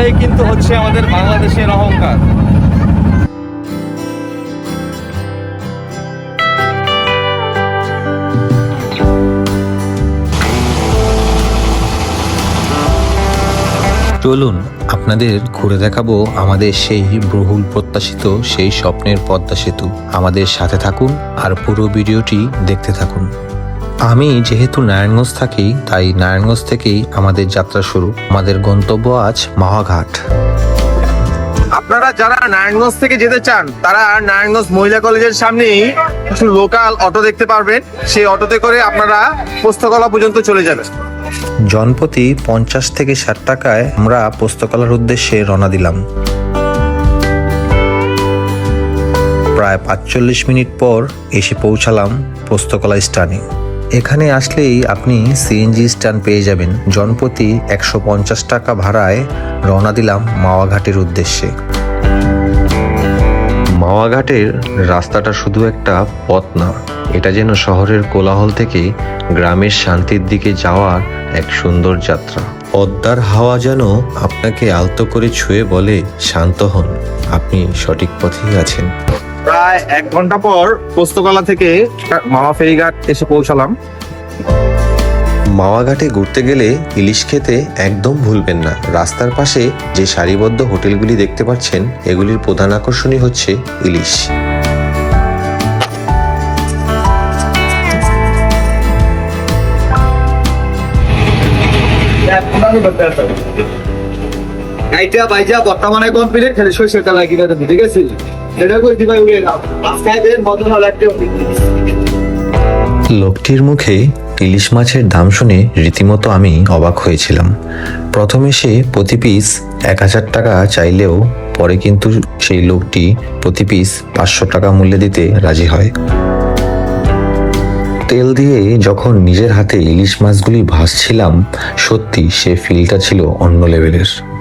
এরাই কিন্তু হচ্ছে আমাদের বাংলাদেশের অহংকার। চলুন, আপনাদের ঘুরে দেখাবো আমাদের সেই বহুল প্রত্যাশিত, সেই স্বপ্নের পদ্মা সেতু। আমাদের সাথে থাকুন আর পুরো ভিডিওটি দেখতে থাকুন। আমি যেহেতু নারায়ণগঞ্জ থাকি তাই নারায়ণগঞ্জ থেকেই আমাদের যাত্রা শুরু। আমাদের গন্তব্য আজ মহাঘাট। আপনারা যারা নারায়ণগঞ্জ থেকে যেতে চান তারা নারায়ণগঞ্জ মহিলা কলেজের সামনেই কিছু লোকাল অটো দেখতে পারবেন। সেই অটোতে করে আপনারা পোস্তকলা পর্যন্ত চলে যাবেন। জনপ্রতি পঞ্চাশ থেকে ষাট টাকায় আমরা পোস্তকলার উদ্দেশ্যে রওনা দিলাম। প্রায় পাঁচচল্লিশ মিনিট পর এসে পৌঁছালাম পোস্তকলা স্টানে এখানে আসলেই আপনি সিএনজি স্ট্যান্ড পেয়ে যাবেন। জনপ্রতি একশো পঞ্চাশ টাকা ভাড়ায় রওনা দিলাম মাওয়াঘাটের উদ্দেশ্যে। মাওয়াঘাটের রাস্তাটা শুধু একটা পথ না, এটা যেন শহরের কোলাহল থেকে গ্রামের শান্তির দিকে যাওয়ার এক সুন্দর যাত্রা। পদ্মার হাওয়া যেন আপনাকে আলতো করে ছুঁয়ে বলে শান্ত হন। আপনি সঠিক পথেই আছেন। প্রায় এক ঘণ্টা পর পোস্তকলা থেকে মামা ফেরিঘাট এসে পৌঁছালাম। মাওয়াঘাটে ঘুরতে গেলে ইলিশ খেতে একদম ভুলবেন না। রাস্তার পাশে যে সারিবদ্ধ হোটেলগুলি দেখতে পাচ্ছেন এগুলির প্রধান আকর্ষণই হচ্ছে ইলিশ। এইটা ভাইজা বর্তমানে কমপ্লিট খালি সরষের তেল দেবে ঠিক আছে? লোকটির মুখে ইলিশ মাছের দাম শুনে রীতিমতো আমি অবাক হয়েছিলাম। প্রথমে সে প্রতি পিস এক হাজার টাকা চাইলেও পরে কিন্তু সেই লোকটি প্রতি পিস পাঁচশো টাকা মূল্যে দিতে রাজি হয়। তেল দিয়ে যখন নিজের হাতে ইলিশ মাছগুলি ভাসছিলাম সত্যি সে ফিলটা ছিল অন্য লেভেলের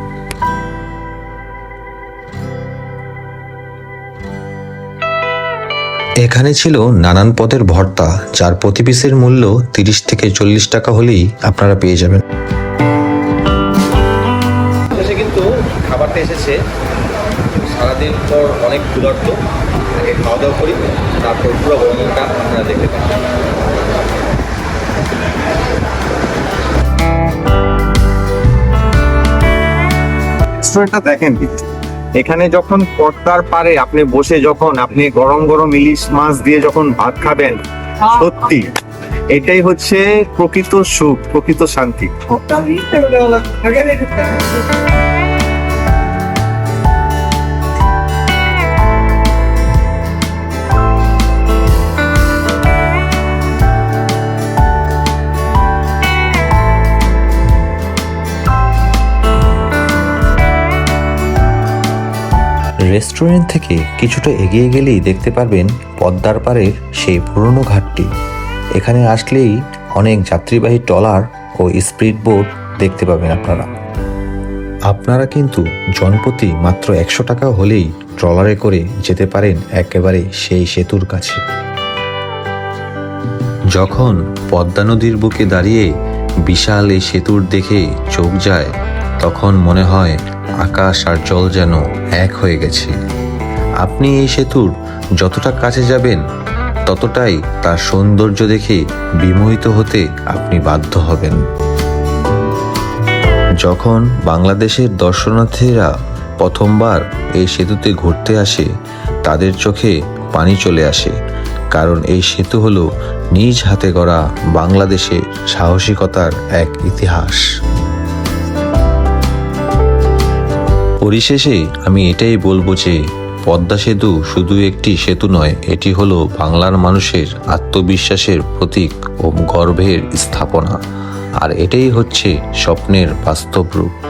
এখানে ছিল নানান পদের ভর্তা যার প্রতি পিসের মূল্য তিরিশ থেকে চল্লিশ টাকা হলেই আপনারা পেয়ে যাবেন। কিন্তু খাবারটা এসেছে। সারাদিন পর অনেক ক্ষুধার্ত। আগে খাওয়া দাওয়া করি তারপর পুরো ভ্রমণটা আপনারা দেখতে পাবেন দেখেন এখানে যখন পটকার পারে আপনি বসে যখন আপনি গরম গরম ইলিশ মাছ দিয়ে যখন ভাত খাবেন, সত্যি, এটাই হচ্ছে প্রকৃত সুখ, প্রকৃত শান্তি। রেস্টুরেন্ট থেকে কিছুটা এগিয়ে গেলেই দেখতে পারবেন পদ্মার পাড়ের সেই পুরনো ঘাটটি। এখানে আসলেই অনেক যাত্রীবাহী ট্রলার ও স্পিড বোট দেখতে পাবেন আপনারা। আপনারা কিন্তু জনপ্রতি মাত্র একশো টাকা হলেই ট্রলারে করে যেতে পারেন একেবারে সেই সেতুর কাছে। যখন পদ্মা নদীর বুকে দাঁড়িয়ে বিশাল এই সেতুর দেখে চোখ যায়, তখন মনে হয় আকাশ আর জল যেন এক হয়ে গেছে। আপনি এই সেতুর যতটা কাছে যাবেন, ততটাই তার সৌন্দর্য দেখে বিমোহিত হতে আপনি বাধ্য হবেন। যখন বাংলাদেশের দর্শনার্থীরা প্রথমবার এই সেতুতে ঘুরতে আসে, তাদের চোখে পানি চলে আসে, কারণ এই সেতু হলো নিজ হাতে গড়া বাংলাদেশে সাহসিকতার এক ইতিহাস। পরিশেষে আমি এটাই বলব যে, পদ্মা সেতু শুধু একটি সেতু নয়, এটি হলো বাংলার মানুষের আত্মবিশ্বাসের প্রতীক ও গর্বের স্থাপনা। আর এটাই হচ্ছে স্বপ্নের বাস্তব রূপ।